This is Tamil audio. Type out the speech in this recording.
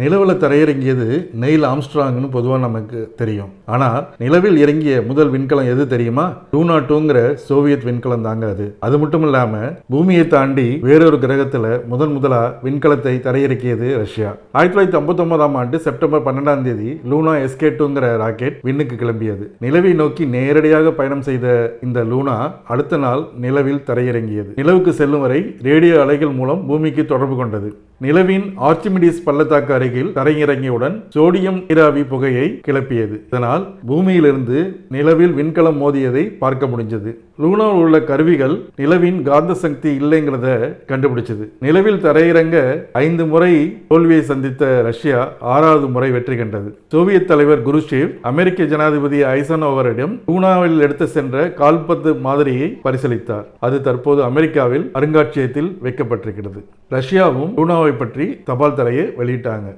நிலவில் தரையிறங்கியது நெயில் ஆம்ஸ்ட்ராங்னு பொதுவாக நமக்கு தெரியும். ஆனால் நிலவில் இறங்கிய முதல் விண்கலம் எது தெரியுமா? லூனா டூங்கிற சோவியத் விண்கலம் தாங்க அது. அது மட்டும் இல்லாமல் பூமியை தாண்டி வேறொரு கிரகத்தில் முதன் முதலா விண்கலத்தை தரையிறக்கியது ரஷ்யா. ஆயிரத்தி தொள்ளாயிரத்தி ஐம்பத்தொன்பதாம் ஆண்டு செப்டம்பர் பன்னெண்டாம் தேதி லூனா எஸ்கே டூங்கிற ராக்கெட் விண்ணுக்கு கிளம்பியது. நிலவை நோக்கி நேரடியாக பயணம் செய்த இந்த லூனா அடுத்த நாள் நிலவில் தரையிறங்கியது. நிலவுக்கு செல்லும் வரை ரேடியோ அலைகள் மூலம் பூமிக்கு தொடர்பு கொண்டது. நிலவின் ஆர்ச்சிமிடிஸ் பள்ளத்தாக்கு அருகில் தரையிறங்கியவுடன் சோடியம் நீராவி புகையை கிளப்பியது. இதனால் பூமியிலிருந்து நிலவில் விண்கலம் மோதியதை பார்க்க முடிஞ்சது. லூனாவில் உள்ள கருவிகள் நிலவின் காந்த சக்தி இல்லைங்கிறத கண்டுபிடிச்சது. நிலவில் தரையிறங்க ஐந்து முறை தோல்வியை சந்தித்த ரஷ்யா ஆறாவது முறை வெற்றி கண்டது. சோவியத் தலைவர் குருஷேவ் அமெரிக்க ஜனாதிபதி ஐசனோவரிடம் லூனாவில் எடுத்து சென்ற கால்பந்து மாதிரியை பரிசீலித்தார். அது தற்போது அமெரிக்காவில் அருங்காட்சியகத்தில் வைக்கப்பட்டிருக்கிறது. ரஷ்யாவும் லூனாவை பற்றி தபால் தலையை வெளியிட்டாங்க.